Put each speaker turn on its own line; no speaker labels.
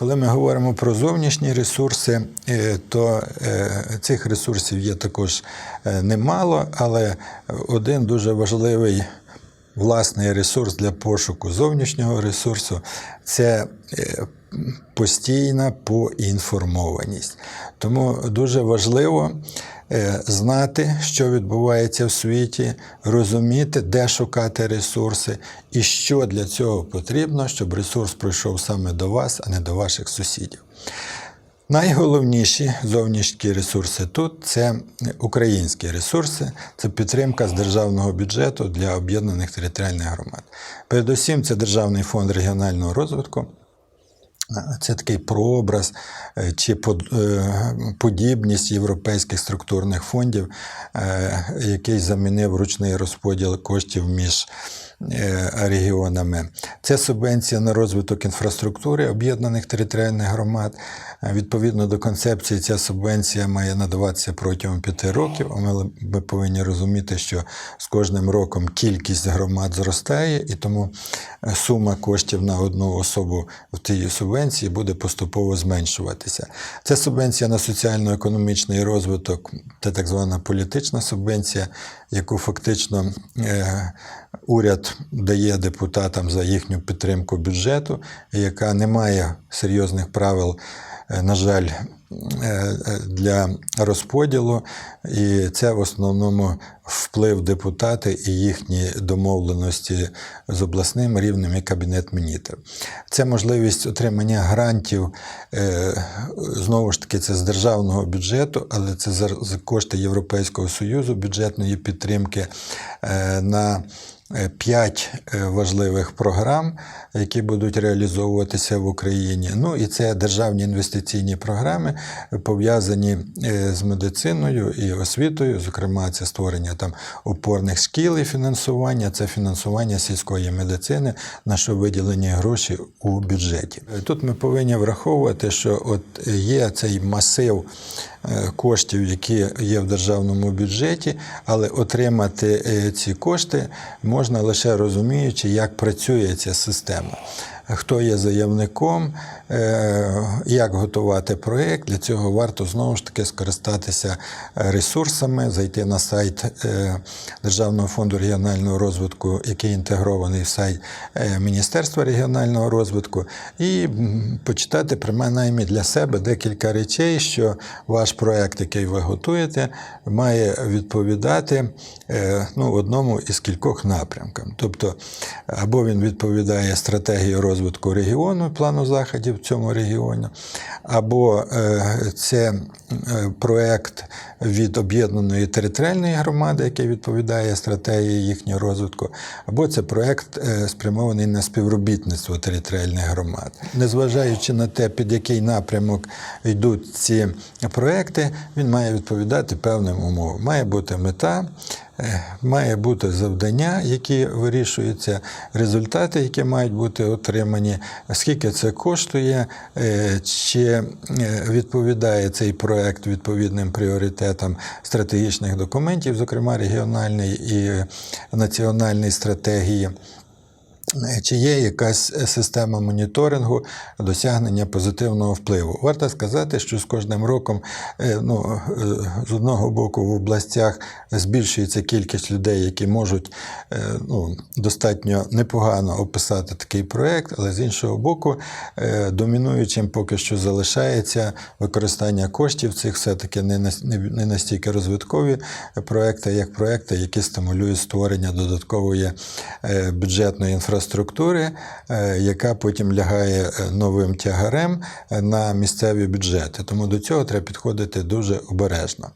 Коли ми говоримо про зовнішні ресурси, е, то е, цих ресурсів є також е, немало, але один дуже важливий власний ресурс для пошуку зовнішнього ресурсу це е, постійна поінформованість. Тому дуже важливо е, знати, що відбувається в світі, розуміти, де шукати ресурси і що для цього потрібно, щоб ресурс прийшов саме до вас, а не до ваших сусідів. Найголовніші зовнішні ресурси тут це українські ресурси, це підтримка з державного бюджету для об'єднаних територіальних громад. Передусім, це Державний фонд регіонального розвитку. Це такий прообраз е, чи е, подібність європейських структурних фондів, е, який замінив ручний розподіл коштів між регіонами. Це субвенція на розвиток інфраструктури об'єднаних територіальних громад. Відповідно до концепції, ця субвенція має надаватися протягом п'яти років. Ми, повинні розуміти, що з кожним роком кількість громад зростає, і тому сума коштів на одну особу в тій субвенції буде поступово зменшуватися. Це субвенція на соціально-економічний розвиток, це так звана політична субвенція, яку фактично е, уряд дає депутатам за їхню підтримку бюджету, яка не має серйозних правил, е, на жаль, е, для розподілу, і це в основному вплив депутати і їхні домовленості з обласним рівнем і кабінет міністрів. Це можливість отримання грантів е, знову ж таки це з державного бюджету, але це за кошти Європейського союзу бюджетної підтримки е, на е, п'ять важливих програм, які будуть реалізовуватися в Україні. Ну і це державні інвестиційні програми, пов'язані з медициною і освітою. Зокрема, це створення там опорних шкіл і фінансування, це фінансування сільської медицини, на що виділені гроші у бюджеті. Тут ми повинні враховувати, що от є цей масив е, коштів, які є в державному бюджеті, але отримати е, ці кошти можна лише розуміючи, як працює ця система. Хто є заявником, е, як готувати проєкт. Для цього варто знову ж таки скористатися ресурсами, зайти на сайт е, Державного фонду регіонального розвитку, який інтегрований в сайт е, Міністерства регіонального розвитку, і почитати принаймні для себе декілька речей, що ваш проєкт, який ви готуєте, має відповідати ну, одному із кількох напрямкам. Тобто, або він відповідає стратегії розвитку регіону, плану заходів в цьому регіоні, або е, це е, проєкт від об'єднаної територіальної громади, який відповідає стратегії їхнього розвитку, або це проєкт е, спрямований на співробітництво територіальних громад. Незважаючи на те, під який напрямок йдуть ці проекти, він має відповідати певним умовам. Має бути мета. Е, Має бути завдання, які вирішуються, результати, які мають бути отримані, скільки це коштує, е, чи е, відповідає цей проект відповідним пріоритетам стратегічних документів, зокрема регіональної і національної стратегії. Чи є якась система моніторингу досягнення позитивного впливу? Варто сказати, що з кожним роком е, ну, е, з одного боку в областях збільшується кількість людей, які можуть е, ну, достатньо непогано описати такий проєкт, але з іншого боку, е, домінуючим поки що залишається використання коштів цих все-таки не нас- не- не настільки розвиткові проекти, як проекти, які стимулюють створення додаткової е, бюджетної інфраструктури, е, яка потім лягає е, новим тягарем е, на місцеві бюджети. Тому до цього треба підходити дуже обережно.